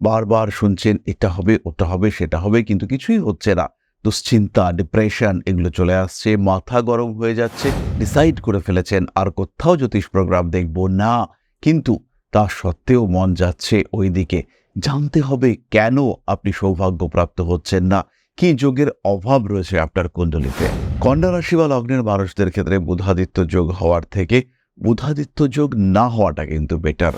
বারবার শুনছেন, এটা হবে, ওটা হবে, সেটা হবে, কিন্তু কিছুই হচ্ছে না। দুশ্চিন্তা ডিপ্রেশন এগুলো চলে আসছে, মাথা গরম হয়ে যাচ্ছে ডিসাইড করে ফেলেছেন, আর কোথাও জ্যোতিষ প্রোগ্রাম দেখব না। কিন্তু তা সত্ত্বেও মন যাচ্ছে ওই দিকে জানতে হবে কেন আপনি সৌভাগ্যপ্রাপ্ত হচ্ছেন না? কি যোগের অভাব রয়েছে আপনার কুণ্ডলিতে? কন্যা রাশি বা লগ্নের মানুষদের ক্ষেত্রে বুধাদিত্য যোগ হওয়ার থেকে বুধাদিত্য যোগ না হওয়াটা কিন্তু বেটার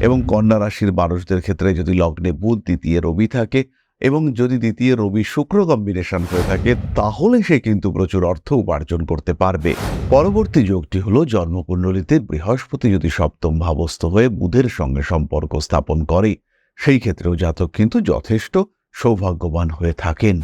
এবং কন্যা রাশির মানুষদের ক্ষেত্রে যদি লগ্নে বুধ, দ্বিতীয় রবি থাকে এবং যদি দ্বিতীয় রবি শুক্র কম্বিনেশন হয়ে থাকে, তাহলে সে কিন্তু প্রচুর অর্থ উপার্জন করতে পারবে। পরবর্তী যোগটি হল জন্মকুণ্ডলিতে বৃহস্পতি যদি সপ্তম ভাবস্থ হয়ে বুধের সঙ্গে সম্পর্ক স্থাপন করে, সেই ক্ষেত্রেও জাতক কিন্তু যথেষ্ট সৌভাগ্যবান হয়ে থাকেন।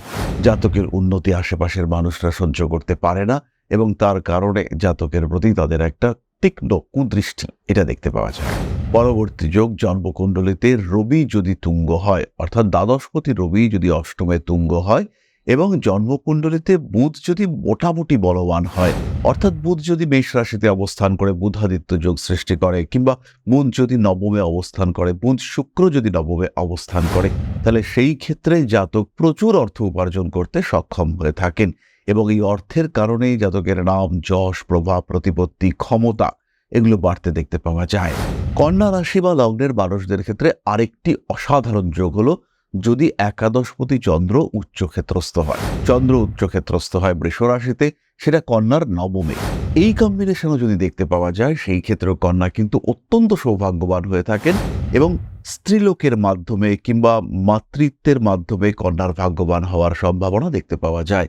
জাতকের উন্নতি আশেপাশের মানুষরা সহ্য করতে পারে না এবং তার কারণে জাতকের প্রতি তাদের একটা তীক্ষ্ণ কুদৃষ্টি এটা দেখতে পাওয়া যায়। পরবর্তী যোগ জন্মকুণ্ডলিতে রবি যদি তুঙ্গ হয়, অর্থাৎ দ্বাদশপতি রবি যদি অষ্টমে তুঙ্গ হয় এবং জন্মকুণ্ডলিতে বুধ যদি মোটামুটি বলবান হয়, অর্থাৎ বুধ যদি মেষ রাশিতে অবস্থান করে, বুধাদিত্য যোগ সৃষ্টি করে কিংবা বুধ যদি নবমে অবস্থান করে, বুধ শুক্র যদি নবমে অবস্থান করে, তাহলে সেই ক্ষেত্রে জাতক প্রচুর অর্থ উপার্জন করতে সক্ষম হয়ে থাকেন। এবং এই অর্থের কারণেই জাতকের নাম, যশ, প্রভাব, প্রতিপত্তি, ক্ষমতা এগুলো বাড়তে দেখতে পাওয়া যায়। কন্যা রাশি বা লগ্নের মানুষদের ক্ষেত্রে আরেকটি অসাধারণ যোগ হলো যদি একাদশপতি চন্দ্র উচ্চক্ষেত্রস্থ হয়। চন্দ্র উচ্চক্ষেত্রস্থ হয় বৃষ রাশিতে, সেটা কন্যার নবমে। এই কম্বিনেশনও যদি দেখতে পাওয়া যায়, সেই ক্ষেত্রেও কন্যা কিন্তু অত্যন্ত সৌভাগ্যবান হয়ে থাকেন এবং স্ত্রীলোকের মাধ্যমে কিংবা মাতৃত্বের মাধ্যমে কন্যার ভাগ্যবান হওয়ার সম্ভাবনা দেখতে পাওয়া যায়।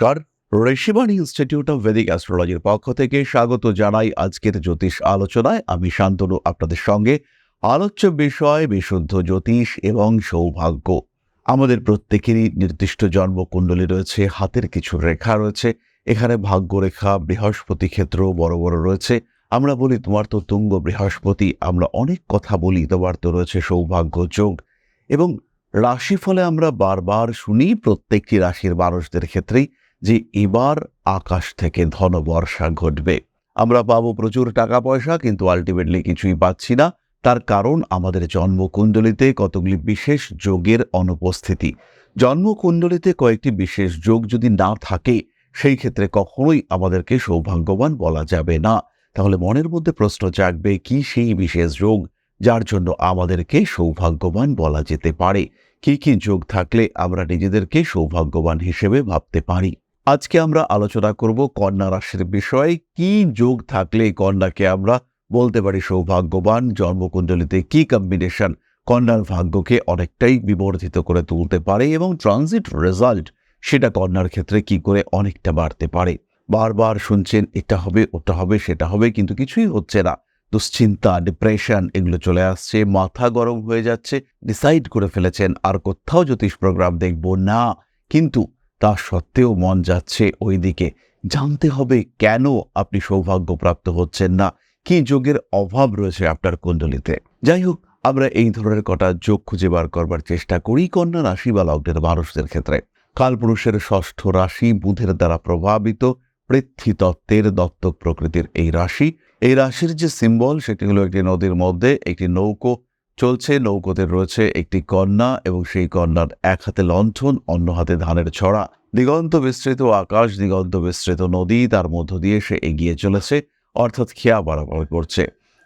নমস্কার। ঋষিবাণী ইনস্টিটিউট অফ ভেদিক অ্যাস্ট্রোলজির পক্ষ থেকে স্বাগত জানাই আজকের জ্যোতিষ আলোচনায়। আমি শান্তনু, আপনাদের সঙ্গে। আলোচ্য বিষয়, বিশুদ্ধ জ্যোতিষ এবং সৌভাগ্য। আমাদের প্রত্যেকেরই নির্দিষ্ট জন্মকুণ্ডলী রয়েছে, হাতের কিছু রেখা রয়েছে। এখানে ভাগ্যরেখা, বৃহস্পতি ক্ষেত্র বড় বড় রয়েছে। আমরা বলি তোমার তো তুঙ্গ বৃহস্পতি, আমরা অনেক কথা বলি, তোমার তো রয়েছে সৌভাগ্য যোগ। এবং রাশিফলে আমরা বারবার শুনি, প্রত্যেকটি রাশির মানুষদের ক্ষেত্রেই যে এবার আকাশ থেকে ধনবর্ষা ঘটবে। আমরা পাবো প্রচুর টাকা পয়সা কিন্তু আলটিমেটলি কিছুই পাচ্ছি না। তার কারণ আমাদের জন্মকুণ্ডলিতে কতগুলি বিশেষ যোগের অনুপস্থিতি। জন্মকুণ্ডলিতে কয়েকটি বিশেষ যোগ যদি না থাকে, সেই ক্ষেত্রে কখনোই আমাদেরকে সৌভাগ্যবান বলা যাবে না। তাহলে মনের মধ্যে প্রশ্ন জাগবে, কি সেই বিশেষ যোগ যার জন্য আমাদেরকে সৌভাগ্যবান বলা যেতে পারে? কি কি যোগ থাকলে আমরা নিজেদেরকে সৌভাগ্যবান হিসেবে ভাবতে পারি? আজকে আমরা আলোচনা করব কন্যা রাশির বিষয়ে। কি যোগ থাকলে কন্যাকে আমরা বলতে পারি সৌভাগ্যবান? জন্মকুণ্ডলিতে কি কম্বিনেশন কন্যার ভাগ্যকে অনেকটাই বিবর্ধিত করে তুলতে পারে এবং ট্রানজিট রেজাল্ট সেটা কন্যার ক্ষেত্রে কি করে অনেকটা বাড়তে পারে? বারবার শুনছেন, এটা হবে, ওটা হবে, সেটা হবে, কিন্তু কিছুই হচ্ছে না। দুশ্চিন্তা ডিপ্রেশন এগুলো চলে আসছে, মাথা গরম হয়ে যাচ্ছে ডিসাইড করে ফেলেছেন, আর কোথাও জ্যোতিষ প্রোগ্রাম দেখব না। কিন্তু তা সত্ত্বেও মন যাচ্ছে ওই দিকে জানতে হবে কেন আপনি সৌভাগ্যপ্রাপ্ত হচ্ছেন না? কি যোগের অভাব রয়েছে আপনার কুণ্ডলিতে? যাই হোক, আমরা এই ধরনের কটা যোগ খুঁজে বার করবার চেষ্টা করি কন্যা রাশি বা লগ্নের মানুষদের ক্ষেত্রে। কালপুরুষের ষষ্ঠ রাশি বুধের দ্বারা প্রভাবিত পৃথ্বীতত্ত্বের দত্তক প্রকৃতির এই রাশি। এই রাশির যে সিম্বল সেটি হলো একটি নদীর মধ্যে একটি নৌকো চলছে, নৌকোতে রয়েছে একটি কন্যা এবং সেই কন্যার এক হাতে লণ্ঠন, অন্য হাতে ধানের ছড়া। দিগন্ত বিস্তৃত, আকাশ দিগন্ত বিস্তৃত, নদী তার মধ্য দিয়ে সে এগিয়ে চলেছে, অর্থাৎ খেয়া বাড়াবাড়ি করছে।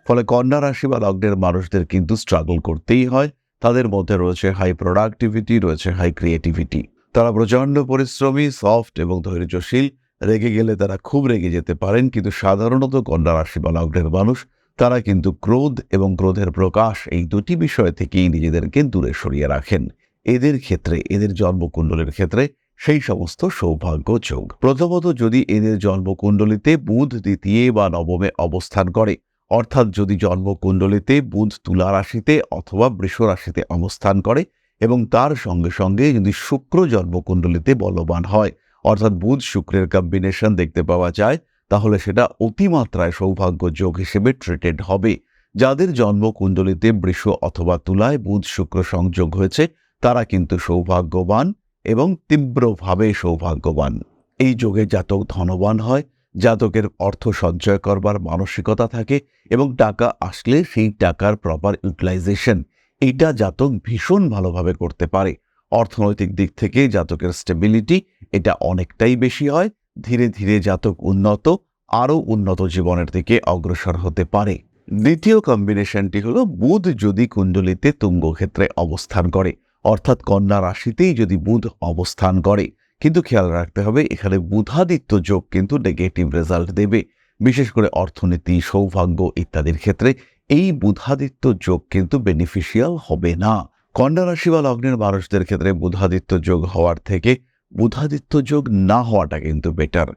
ফলে কন্যা রাশি বা লগ্নের মানুষদের কিন্তু স্ট্রাগল করতেই হয়। তাদের মধ্যে রয়েছে হাই প্রোডাক্টিভিটি রয়েছে হাই ক্রিয়েটিভিটি তারা প্রচণ্ড পরিশ্রমী সফট এবং ধৈর্যশীল। রেগে গেলে তারা খুব রেগে যেতে পারেন, কিন্তু সাধারণত কন্যা রাশি বা লগ্নের মানুষ, তারা কিন্তু ক্রোধ এবং ক্রোধের প্রকাশ এই দুটি বিষয় থেকেই নিজেদেরকে দূরে সরিয়ে রাখেন। এদের ক্ষেত্রে, এদের জন্মকুণ্ডলের ক্ষেত্রে সেই সমস্ত সৌভাগ্য যোগ। প্রথমত যদি এদের জন্মকুণ্ডলিতে বুধ দ্বিতীয় বা নবমে অবস্থান করে, অর্থাৎ যদি জন্মকুণ্ডলিতে বুধ তুলা রাশিতে অথবা বৃষ রাশিতে অবস্থান করে এবং তার সঙ্গে সঙ্গে যদি শুক্র জন্মকুণ্ডলিতে বলবান হয়, অর্থাৎ বুধ শুক্রের কম্বিনেশন দেখতে পাওয়া যায়, তাহলে সেটা অতিমাত্রায় সৌভাগ্য যোগ হিসেবে ট্রিটেড হবে। যাদের জন্মকুণ্ডলিতে বৃষ অথবা তুলায় বুধ শুক্র সংযোগ হয়েছে, তারা কিন্তু সৌভাগ্যবান এবং তীব্রভাবে সৌভাগ্যবান। এই যোগে জাতক ধনবান হয়, জাতকের অর্থ সঞ্চয় করবার মানসিকতা থাকে এবং টাকা আসলে সেই টাকার প্রপার ইউটিলাইজেশন এটা জাতক ভীষণ ভালোভাবে করতে পারে। অর্থনৈতিক দিক থেকে জাতকের স্টেবিলিটি এটা অনেকটাই বেশি হয়। ধীরে ধীরে জাতক উন্নত, আরও উন্নত জীবনের দিকে অগ্রসর হতে পারে। দ্বিতীয় কম্বিনেশনটি হলো বুধ যদি কুণ্ডলিতে তুঙ্গক্ষেত্রে অবস্থান করে। অর্থাৎ কন্যা রাশিতেই যদি বুধ অবস্থান করে, কিন্তু খেয়াল রাখতে হবে, এখানে বুধাদিত্য যোগ কিন্তু নেগেটিভ রেজাল্ট দেবে। বিশেষ করে অর্থনীতি, সৌভাগ্য ইত্যাদির ক্ষেত্রে এই বুধাদিত্য যোগ কিন্তু বেনিফিশিয়াল হবে না। কন্যা রাশি বা লগ্নের মানুষদের ক্ষেত্রে বুধাদিত্য যোগ হওয়ার থেকে বুধাদিত্য যোগ না হওয়াটা কিন্তু বেটার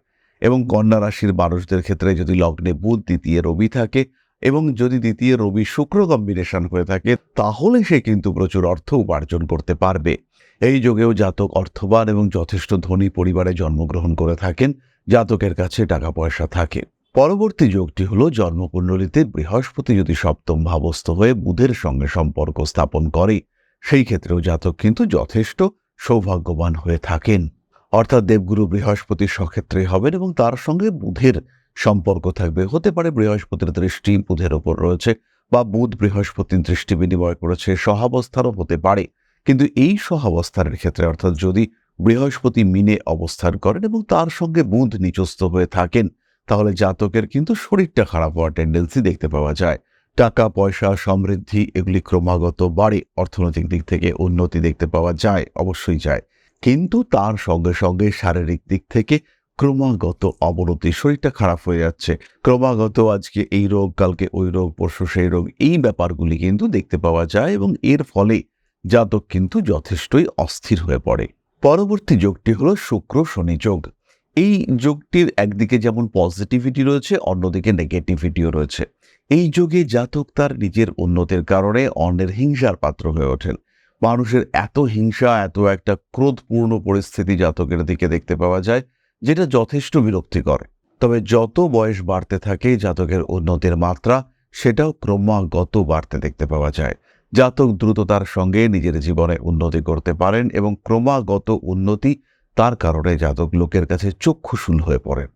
এবং কন্যা রাশির মানুষদের ক্ষেত্রে যদি লগ্নে বুধ, দ্বিতীয় রবি থাকে এবং যদি দ্বিতীয় রবি শুক্র কম্বিনেশন হয়ে থাকে, তাহলে সে কিন্তু প্রচুর অর্থ উপার্জন করতে পারবে। এই যোগেও জাতক অর্থবান এবং যথেষ্ট ধনী পরিবারে জন্মগ্রহণ করে থাকেন, জাতকের কাছে টাকা পয়সা থাকে। পরবর্তী যোগটি হল জন্মকুণ্ডলিতে বৃহস্পতি যদি সপ্তম ভাবস্থ হয়ে বুধের সঙ্গে সম্পর্ক স্থাপন করে, সেই ক্ষেত্রেও জাতক কিন্তু যথেষ্ট সৌভাগ্যবান হয়ে থাকেন। অর্থাৎ দেবগুরু বৃহস্পতি সক্ষেত্রে হবেন এবং তার সঙ্গে বুধের সম্পর্ক থাকবে। হতে পারে বৃহস্পতির দৃষ্টি বুধের ওপর রয়েছে বা বুধ বৃহস্পতির দৃষ্টি বিনিময় করেছে সহাবস্থারও হতে পারে। কিন্তু এই সহাবস্থানের ক্ষেত্রে, অর্থাৎ যদি বৃহস্পতি মিনে অবস্থান করেন এবং তার সঙ্গে বুধ নিচস্থ হয়ে থাকেন, তাহলে জাতকের কিন্তু শরীরটা খারাপ হওয়ার টেন্ডেন্সি দেখতে পাওয়া যায়। টাকা, পয়সা, সমৃদ্ধি এগুলি ক্রমাগত বাড়ে, অর্থনৈতিক দিক থেকে উন্নতি দেখতে পাওয়া যায়, অবশ্যই যায়। কিন্তু তার সঙ্গে সঙ্গে শারীরিক দিক থেকে ক্রমাগত অবনতি। শরীরটা খারাপ হয়ে যাচ্ছে। ক্রমাগত আজকে এই রোগ, কালকে ওই রোগ, পরশু সেই রোগ, এই ব্যাপারগুলি কিন্তু দেখতে পাওয়া যায় এবং এর ফলে জাতক কিন্তু যথেষ্টই অস্থির হয়ে পড়ে। পরবর্তী যোগটি হলো শুক্র শনি যোগ। এই যোগটির একদিকে যেমন পজিটিভিটি রয়েছে, অন্যদিকে নেগেটিভিটিও রয়েছে। এই যোগে জাতক তার নিজের উন্নতির কারণে অন্যের হিংসার পাত্র হয়ে ওঠেন। মানুষের এত হিংসা, এত একটা ক্রোধপূর্ণ পরিস্থিতি জাতকের দিকে দেখতে পাওয়া যায়। যেটা যথেষ্ট বিরক্তিকর। তবে যত বয়স বাড়তে থাকে জাতকের উন্নতির মাত্রা, সেটাও ক্রমাগত বাড়তে দেখতে পাওয়া যায়। জাতক দ্রুততার সঙ্গে নিজের জীবনে উন্নতি করতে পারেন এবং ক্রমাগত উন্নতি তার কারণে জাতক লোকের কাছে চক্ষুশূল হয়ে পড়েন।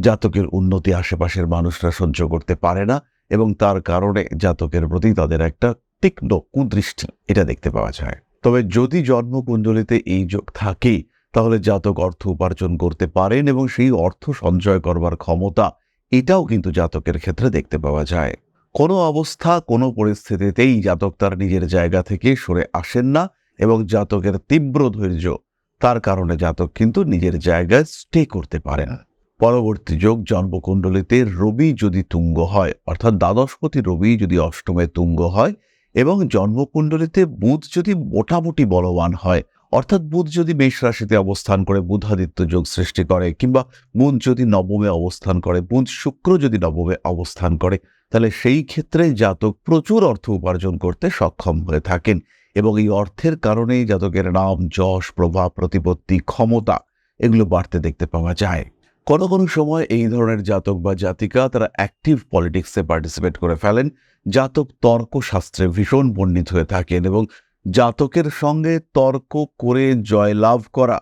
জাতকের উন্নতি আশেপাশের মানুষরা সহ্য করতে পারে না এবং তার কারণে জাতকের প্রতি তাদের একটা তীক্ষ্ণ কুদৃষ্টি, এটা দেখতে পাওয়া যায়। তবে যদি জন্মকুণ্ডলিতে এই যোগ থাকে তাহলে জাতক অর্থ উপার্জন করতে পারেন এবং সেই অর্থ সঞ্চয় করবার ক্ষমতা এটাও কিন্তু জাতকের ক্ষেত্রে দেখতে পাওয়া যায়। কোনো অবস্থা, কোনো পরিস্থিতিতেই জাতক তার নিজের জায়গা থেকে সরে আসেন না এবং জাতকের তীব্র ধৈর্য, তার কারণে জাতক কিন্তু নিজের জায়গায় স্টে করতে পারে না। পরবর্তী যোগ, জন্মকুণ্ডলিতে রবি যদি তুঙ্গ হয়, অর্থাৎ দ্বাদশপতি রবি যদি অষ্টমে তুঙ্গ হয় এবং জন্মকুণ্ডলিতে বুধ যদি মোটামুটি বলবান হয় অর্থাৎ বুধ যদি মেষ রাশিতে অবস্থান করে, বুধাদিত্য যোগ সৃষ্টি করে, কিংবা বুধ যদি নবমে অবস্থান করে, বুধ শুক্র যদি নবমে অবস্থান করে, তাহলে সেই ক্ষেত্রে জাতক প্রচুর অর্থ উপার্জন করতে সক্ষম হয়ে থাকেন এবং এই অর্থের কারণেই জাতকের নাম, যশ, প্রভাব, প্রতিপত্তি, ক্ষমতা এগুলো বাড়তে দেখতে পাওয়া যায়। কোনো কোনো সময় এই ধরনের জাতক বা জাতিকা তারা অ্যাক্টিভ পলিটিক্সে পার্টিসিপেট করে ফেলেন। জাতক তর্কশাস্ত্রে ভীষণ পণ্ডিত হয়ে থাকেন এবং জাতকের সঙ্গে তর্ক করে জয়লাভ করা,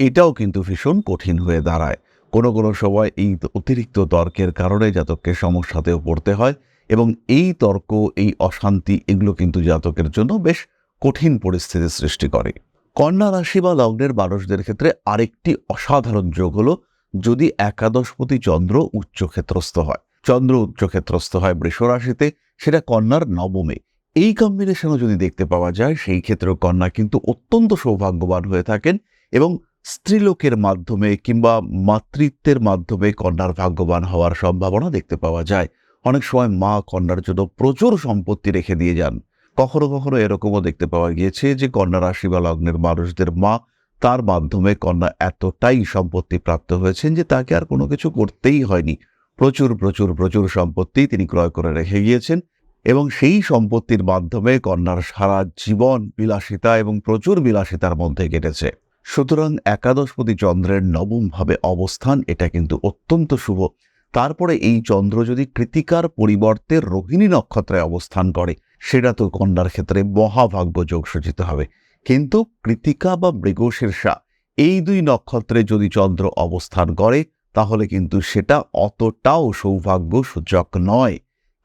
এটাও কিন্তু ভীষণ কঠিন হয়ে দাঁড়ায়। কোনো কোনো সময় এই অতিরিক্ত তর্কের কারণে জাতককে সমস্যাতেও পড়তে হয় এবং এই তর্ক, এই অশান্তি এগুলো কিন্তু জাতকের জন্য বেশ কঠিন পরিস্থিতির সৃষ্টি করে। কন্যা রাশি বা লগ্নের মানুষদের ক্ষেত্রে আরেকটি অসাধারণ যোগ হলো যদি একাদশপতি চন্দ্র উচ্চক্ষেত্রস্থ হয়। চন্দ্র উচ্চক্ষেত্রস্থ হয় বৃষ রাশিতে সেটা কন্যার নবমে। এই কম্বিনেশনও যদি দেখতে পাওয়া যায়, সেই ক্ষেত্রেও কন্যা কিন্তু অত্যন্ত সৌভাগ্যবান হয়ে থাকেন এবং স্ত্রীলোকের মাধ্যমে কিংবা মাতৃত্বের মাধ্যমে কন্যার ভাগ্যবান হওয়ার সম্ভাবনা দেখতে পাওয়া যায়। অনেক সময় মা কন্যার জন্য প্রচুর সম্পত্তি রেখে দিয়ে যান। কখনো কখনো এরকমও দেখতে পাওয়া গিয়েছে যে, কন্যা রাশি বা লগ্নের মানুষদের মা তার মাধ্যমে কন্যা এতটাই সম্পত্তি প্রাপ্ত হয়েছেন যে, তাকে আর কোনো কিছু করতেই হয়নি। প্রচুর প্রচুর প্রচুর সম্পত্তি তিনি ক্রয় করে রেখে গিয়েছেন। এবং সেই সম্পত্তির মাধ্যমে কন্যার সারা জীবন বিলাসিতা এবং প্রচুর বিলাসিতার মধ্যে কেটেছে। সুতরাং একাদশপতি চন্দ্রের নবমভাবে অবস্থান এটা কিন্তু অত্যন্ত শুভ। তারপরে এই চন্দ্র যদি কৃতিকার পরিবর্তে রোহিণী নক্ষত্রে অবস্থান করে, সেটা তো কন্যার ক্ষেত্রে মহাভাগ্য যোগ সূচিত হবে। কিন্তু কৃতিকা বা মৃগশীর্ষা এই দুই নক্ষত্রে যদি চন্দ্র অবস্থান করে, তাহলে কিন্তু সেটা অতটাও সৌভাগ্য সূচক নয়।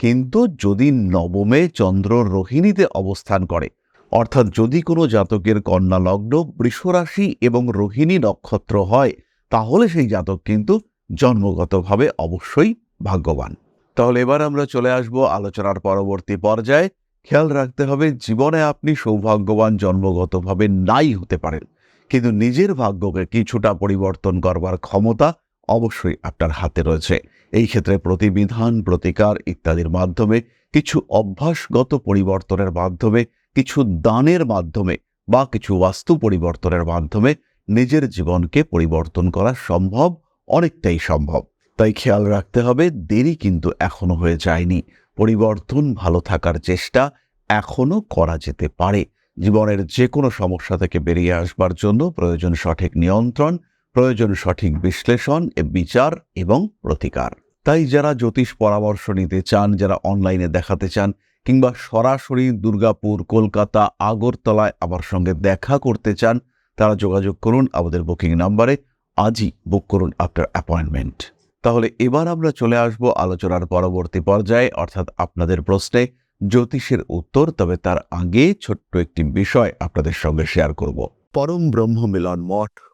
কিন্তু যদি নবমে চন্দ্র রোহিণীতে অবস্থান করে, অর্থাৎ যদি কোনো জাতকের কন্যা লগ্ন, বৃষরাশি এবং রোহিণী নক্ষত্র হয়, তাহলে সেই জাতক কিন্তু জন্মগতভাবে অবশ্যই ভাগ্যবান। তাহলে এবার আমরা চলে আসব আলোচনার পরবর্তী পর্যায়ে। খেয়াল রাখতে হবে, জীবনে আপনি সৌভাগ্যবান জন্মগতভাবে নাই হতে পারেন। কিন্তু নিজের ভাগ্যকে কিছুটা পরিবর্তন করবার ক্ষমতা অবশ্যই আপনার হাতে রয়েছে। এই ক্ষেত্রে প্রতিবিধান, প্রতিকার ইত্যাদির মাধ্যমে, কিছু অভ্যাসগত পরিবর্তনের মাধ্যমে, কিছু দানের মাধ্যমে বা কিছু বাস্তু পরিবর্তনের মাধ্যমে নিজের জীবনকে পরিবর্তন করা সম্ভব, অনেকটাই সম্ভব। তাই খেয়াল রাখতে হবে, দেরি কিন্তু এখনও হয়ে যায়নি। পরিবর্তন, ভালো থাকার চেষ্টা এখনও করা যেতে পারে। জীবনের যে কোনো সমস্যা থেকে বেরিয়ে আসবার জন্য প্রয়োজন সঠিক নিয়ন্ত্রণ প্রয়োজন সঠিক বিশ্লেষণ বিচার এবং প্রতিকার। তাই যারা জ্যোতিষ পরামর্শ নিতে চান, যারা অনলাইনে দেখাতে চান কিংবা সরাসরি দুর্গাপুর, কলকাতা, আগরতলায় আমার সঙ্গে দেখা করতে চান, তারা যোগাযোগ করুন আমাদের বুকিং নাম্বারে। আজই বুক করুন আপনার অ্যাপয়েন্টমেন্ট। তাহলে এবার আমরা চলে আসব আলোচনার পরবর্তী পর্যায়ে, অর্থাৎ আপনাদের প্রশ্নে জ্যোতিষের উত্তর, তবে তার আগে ছোট্ট একটি বিষয় আপনাদের সঙ্গে শেয়ার করব। পরম ব্রহ্ম মিলন মঠ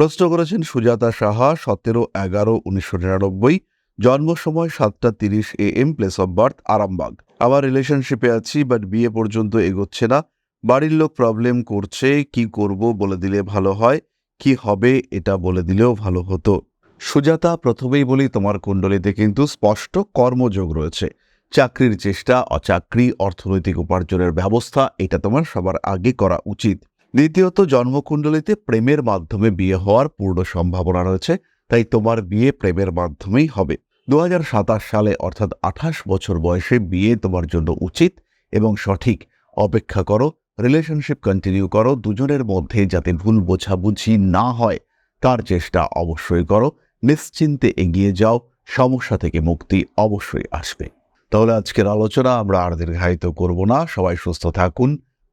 প্রশ্ন করেছেন সুজাতা সাহা, সতেরো এগারো উনিশশো নিরানব্বই জন্ম সময় সাতটা তিরিশ A M place of birth Arambagh. আবার রিলেশনশিপে আছি বাট বিয়ে পর্যন্ত এগোচ্ছে না। বাড়ির লোক প্রবলেম করছে, কি করব বলে দিলে ভালো হয়, কি হবে এটা বলে দিলেও ভালো হতো। সুজাতা, প্রথমেই বলি, তোমার কুণ্ডলিতে কিন্তু স্পষ্ট কর্মযোগ রয়েছে। চাকরির চেষ্টা, অচাকরি, অর্থনৈতিক উপার্জনের ব্যবস্থা, এটা তোমার সবার আগে করা উচিত। দ্বিতীয়ত, জন্মকুণ্ডলিতে প্রেমের মাধ্যমে বিয়ে হওয়ার পূর্ণ সম্ভাবনা রয়েছে, তাই তোমার বিয়ে প্রেমের মাধ্যমেই হবে। দু হাজার সাতাশ সালে, অর্থাৎ আঠাশ বছর বয়সে বিয়ে তোমার জন্য উচিত এবং সঠিক। অপেক্ষা করো রিলেশনশিপ কন্টিনিউ করো, দুজনের মধ্যে যাতে ভুল বোঝাবুঝি না হয়, তার চেষ্টা অবশ্যই করো। নিশ্চিন্তে এগিয়ে যাও, সমস্যা থেকে মুক্তি অবশ্যই আসবে। তাহলে আজকের আলোচনা আমরা আর দীর্ঘায়িত করব না। সবাই সুস্থ থাকুন